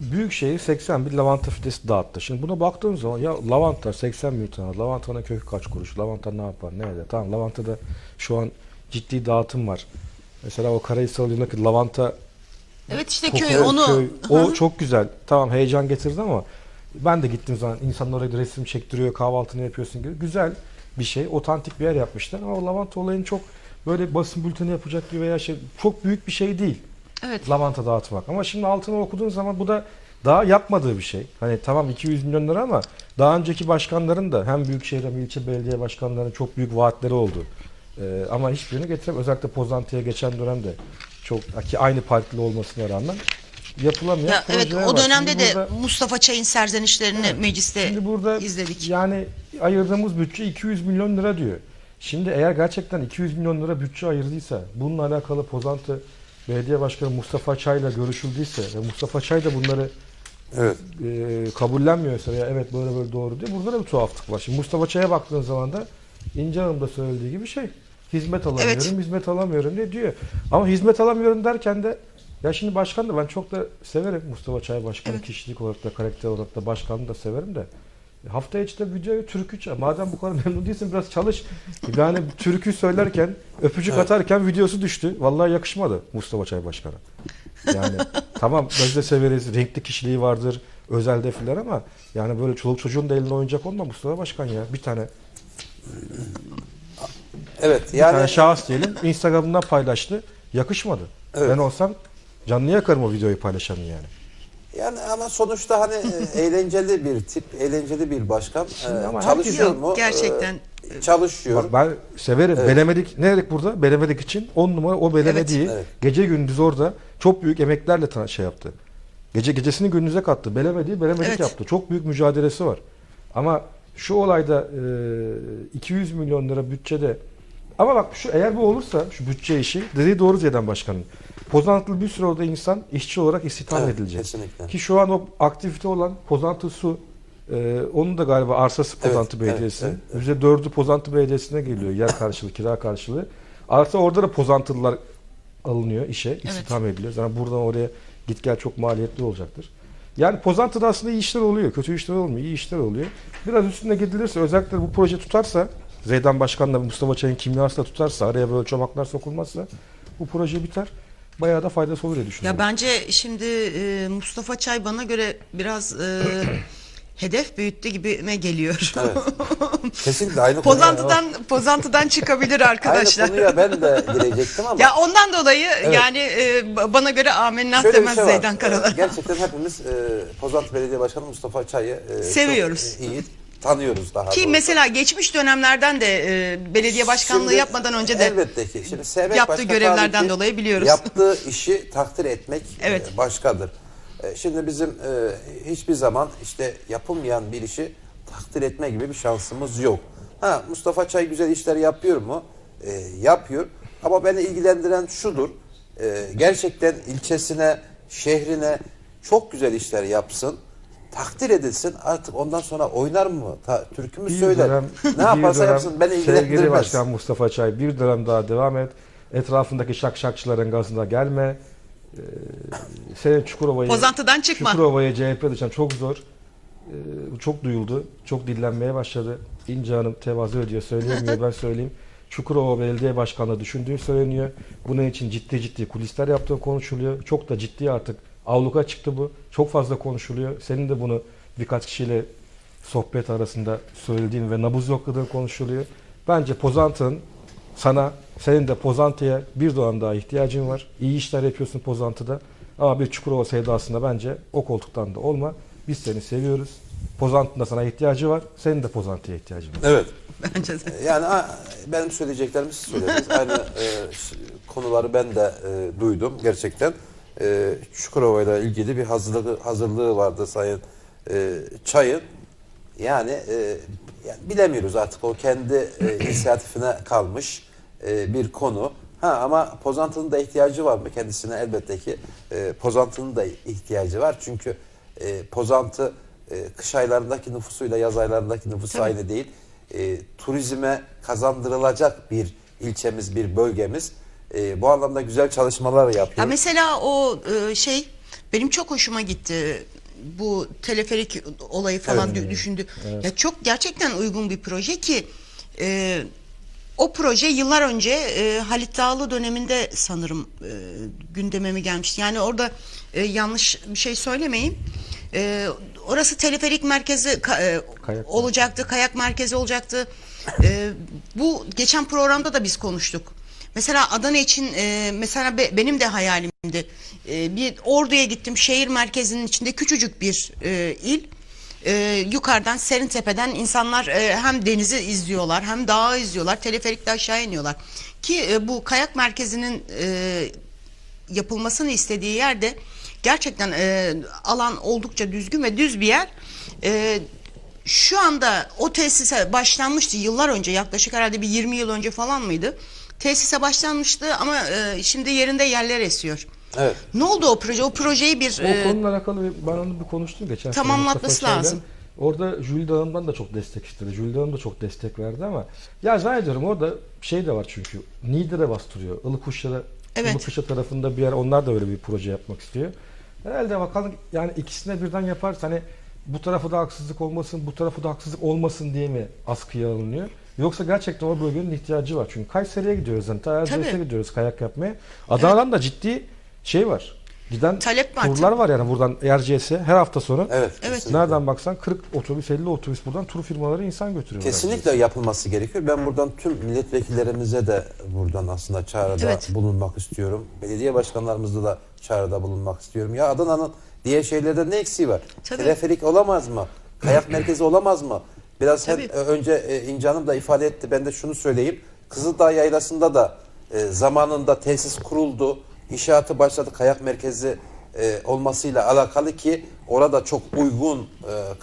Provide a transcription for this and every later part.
Büyükşehir 80 bin lavanta fidesi dağıttı. Şimdi buna baktığın zaman ya lavanta 80 bin tane. Lavantanın kökü kaç kuruş? Lavanta ne yapar? Ne eder? Tamam lavantada şu an ciddi dağıtım var. Mesela o Karahisar yolundaki lavanta Evet işte koku- köy onu köy, o çok güzel. Tamam heyecan getirdi ama ben de gittiğim zaman insanlar oraya resim çektiriyor, kahvaltını yapıyorsun gibi. Güzel bir şey, otantik bir yer yapmışlar ama o lavanta olayını çok böyle basın bülteni yapacak gibi veya şey çok büyük bir şey değil Evet. lavanta dağıtmak. Ama şimdi altını okuduğun zaman bu da daha yapmadığı bir şey. Hani tamam 200 milyon lira ama daha önceki başkanların da hem büyükşehir hem ilçe belediye başkanlarının çok büyük vaatleri oldu. Ee, ama hiçbirini getirem. Özellikle Pozantı'ya geçen dönemde çok ki aynı partili olmasına rağmen yapılamayan Ya evet o dönemde de burada- Mustafa Çay'ın serzenişlerini mecliste Şimdi burada izledik. yani ayırdığımız bütçe 200 milyon lira diyor. Şimdi eğer gerçekten 200 milyon lira bütçe ayırdıysa bununla alakalı Pozantı Belediye Başkanı Mustafa Çay'la görüşüldüyse ve Mustafa Çay da bunları Evet. e, kabullenmiyorsa veya evet böyle böyle doğru diyor. Burada da bir tuhaflık var. Şimdi Mustafa Çay'a baktığın zaman da İnce Hanım da söylediği gibi şey hizmet alamıyorum, Evet. hizmet alamıyorum diye diyor. Ama hizmet alamıyorum derken de ya şimdi başkan da ben çok da severim Mustafa Çay Başkanı Evet. kişilik olarak da karakter olarak da başkanı da severim de. Hafta içi de videoyu türkü çal. Madem bu kadar memnun değilsin biraz çalış. Yani türkü söylerken, öpücük atarken videosu düştü. Vallahi yakışmadı Mustafa Çay Başkan'a. Yani tamam biz de severiz. Renkli kişiliği vardır. Özel defiler ama yani böyle çoluk çocuğun da eline oyuncak olma Mustafa Başkan ya. Bir tane, Evet bir tane yani şahıs diyelim Instagram'dan paylaştı. Yakışmadı. Evet. Ben olsam canlı yakarım o videoyu paylaşanı yani. Yani ama sonuçta hani e, eğlenceli bir tip, eğlenceli bir başkan. Şimdi E, ama çalışıyor herkes- mu? Gerçekten. E, çalışıyor. Bak ben severim. Belemedik ne dedik burada? Belemedik için 10 numara o belemediği Evet, evet. gece gündüz orada çok büyük emeklerle ta- şey yaptı. Gece gecesini gündüze kattı. Belemediği belemedik Evet. yaptı. Çok büyük mücadelesi var. Ama şu olayda e, 200 milyon lira bütçede ama bak şu eğer bu olursa şu bütçe işi dediği doğru Zeydan Başkan'ın. Pozantılı bir sürü orada insan işçi olarak istihdam Evet, edilecek. kesinlikle. Ki şu an o aktivite olan Pozantı Su e, onun da galiba arsası Evet, Pozantı evet, Belediyesi. evet, evet. Yüzde dördü Pozantı Belediyesi'ne geliyor. Yer karşılığı, kira karşılığı. Artı orada da Pozantılılar alınıyor işe, istihdam ediliyor. Zaten buradan oraya git gel çok maliyetli olacaktır. Yani Pozantı'da aslında iyi işler oluyor. Kötü işler olmuyor, iyi işler oluyor. Biraz üstüne gidilirse, özellikle bu proje tutarsa, Zeydan Başkan'la Mustafa Çay'ın kimyası da tutarsa, araya böyle çomaklar sokulmazsa bu proje biter. Bayağı da faydası olur diye düşünüyorum. Ya bence şimdi e, Mustafa Çay bana göre biraz e, hedef büyüttü gibime geliyor. Evet. Kesinlikle aynı konuya, Pozantıdan Pozantıdan çıkabilir aynı arkadaşlar. konuya ben de girecektim ama Ya ondan dolayı yani e, ba- bana göre amenna şöyle bir demez şey var. Zeydan Karalar. Gerçekten hepimiz e, Pozantı Belediye Başkanı Mustafa Çay'ı e, Seviyoruz. çok iyi tanıyoruz daha Ki doğrusu. mesela geçmiş dönemlerden de e, belediye başkanlığı Şimdi, yapmadan önce de elbette ki şimdi sevmek yaptığı görevlerden dolayı biliyoruz. Yaptığı işi takdir etmek Evet. e, başkadır. E, Şimdi bizim e, hiçbir zaman işte yapılmayan bir işi takdir etme gibi bir şansımız yok. Ha Mustafa Çay güzel işler yapıyor mu? E, yapıyor. Ama beni ilgilendiren şudur. E, gerçekten ilçesine, şehrine çok güzel işler yapsın. Takdir edilsin. Artık ondan sonra oynar mı? Ta, türkümü Bir söyler. dönem- ne yaparsa yapsın beni Sevgili ilgilendirmez. Başkan Mustafa Çay bir dönem daha devam et. Etrafındaki şak şakçıların gazına gelme. Ee, senin Çukurova'yı Pozantıdan çıkma. Çukurova'ya CHP dışında çok zor. Ee, çok duyuldu. Çok dillenmeye başladı. İnce Hanım tevazu ediyor. Söyleyemiyor ben söyleyeyim. Çukurova Belediye Başkanlığı düşündüğü söyleniyor. Bunun için ciddi ciddi kulisler yaptığı konuşuluyor. Çok da ciddi artık avluka çıktı bu. Çok fazla konuşuluyor. Senin de bunu birkaç kişiyle sohbet arasında söylediğin ve nabız yokladığın konuşuluyor. Bence Pozantı'nın sana, senin de Pozantı'ya bir dönem daha ihtiyacın var. İyi işler yapıyorsun Pozantı'da. Ama bir Çukurova sevdasında bence o koltuktan da olma. Biz seni seviyoruz. Pozantı'nda sana ihtiyacı var. Senin de Pozantı'ya ihtiyacın var. Evet. bence de. Yani a- benim söyleyeceklerimi siz söylediniz. Aynı e, konuları ben de e, duydum gerçekten. E, Çukurova ile ilgili bir hazırlığı, hazırlığı vardı Sayın e, Çay'ın. Yani, e, yani bilemiyoruz artık o kendi e, inisiyatifine kalmış e, bir konu. Ha ama Pozantı'nın da ihtiyacı var mı kendisine elbette ki e, Pozantı'nın da ihtiyacı var. Çünkü e, Pozantı e, kış aylarındaki nüfusuyla yaz aylarındaki nüfusu Tabii. aynı değil. E, turizme kazandırılacak bir ilçemiz, bir bölgemiz. E, bu anlamda güzel çalışmalar yapıyor. Ya mesela o e, şey Benim çok hoşuma gitti bu teleferik olayı falan Evet. dü- düşündü. Ya çok gerçekten uygun bir proje ki e, o proje yıllar önce e, Halit Dağlı döneminde sanırım e, gündeme mi gelmişti. Yani orada e, yanlış bir şey söylemeyeyim. E, orası teleferik merkezi ka- e, Kayak olacaktı, kayak merkezi olacaktı. E, bu geçen programda da biz konuştuk. Mesela Adana için e, mesela be- benim de hayalimdi. E, bir Ordu'ya gittim. Şehir merkezinin içinde küçücük bir e, il. E, yukarıdan Serintepe'den insanlar e, hem denizi izliyorlar hem dağı izliyorlar. Teleferikle aşağı iniyorlar. Ki e, bu kayak merkezinin e, yapılmasını istediği yerde gerçekten e, alan oldukça düzgün ve düz bir yer. E, şu anda o tesise başlanmıştı yıllar önce yaklaşık herhalde bir 20 yıl önce falan mıydı? Tesise başlanmıştı ama e, şimdi yerinde yerler esiyor. Evet. Ne oldu o proje? O projeyi bir O e, konuyla alakalı bir, ben onu bir konuştum geçen Tamamlatması lazım. Orada Jül Dağı'ndan da çok destek istedi. Jül Dağım da çok destek verdi ama ya zannediyorum orada şey de var çünkü Niğde'de bastırıyor. Ilıkuşa'da Evet. Ilıkuşa tarafında bir yer onlar da böyle bir proje yapmak istiyor. Herhalde bakalım yani ikisine birden yaparsa hani bu tarafı da haksızlık olmasın, bu tarafı da haksızlık olmasın diye mi askıya alınıyor? Yoksa gerçekten o bölgenin ihtiyacı var. Çünkü Kayseri'ye gidiyoruz yani. Ta Erciyes'e Tabii. gidiyoruz kayak yapmaya. Adana'dan da ciddi şey var. Giden Talep var, turlar var yani buradan Erciyes'e her hafta sonu. Evet. Evet. kesinlikle. Nereden baksan 40 otobüs 50 otobüs buradan tur firmaları insan götürüyor. Kesinlikle yapılması gerekiyor. Ben buradan tüm milletvekillerimize de buradan aslında çağrıda Evet. bulunmak istiyorum. Belediye başkanlarımızda da çağrıda bulunmak istiyorum. Ya Adana'nın diğer şeylerde ne eksiği var? Tabii. Teleferik olamaz mı? Kayak merkezi olamaz mı? Biraz Tabii. e, önce e, İnce Hanım da ifade etti. Ben de şunu söyleyeyim. Kızıldağ Yaylası'nda da e, zamanında tesis kuruldu. İnşaatı başladı. Kayak merkezi e, olmasıyla alakalı ki orada çok uygun e,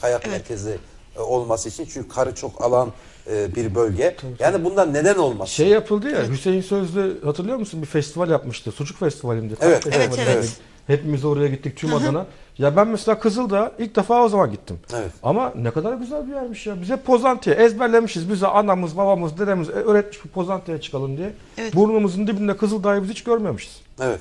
kayak Evet. merkezi e, olması için. Çünkü karı çok alan e, bir bölge. Yani bundan neden olmaz? Şey yapıldı ya Hüseyin Sözlü hatırlıyor musun bir festival yapmıştı. Sucuk Festivali'nde. Evet. Festivali Evet, evet. Hepimiz oraya gittik tüm Adana. Ya ben mesela Kızıldağ ilk defa o zaman gittim. Evet. Ama ne kadar güzel bir yermiş ya. Bize Pozantı'ya ezberlemişiz. Bize anamız, babamız, dedemiz öğretmiş bu Pozantı'ya çıkalım diye. Evet. Burnumuzun dibinde Kızıldağ'ı biz hiç görmemişiz. Evet.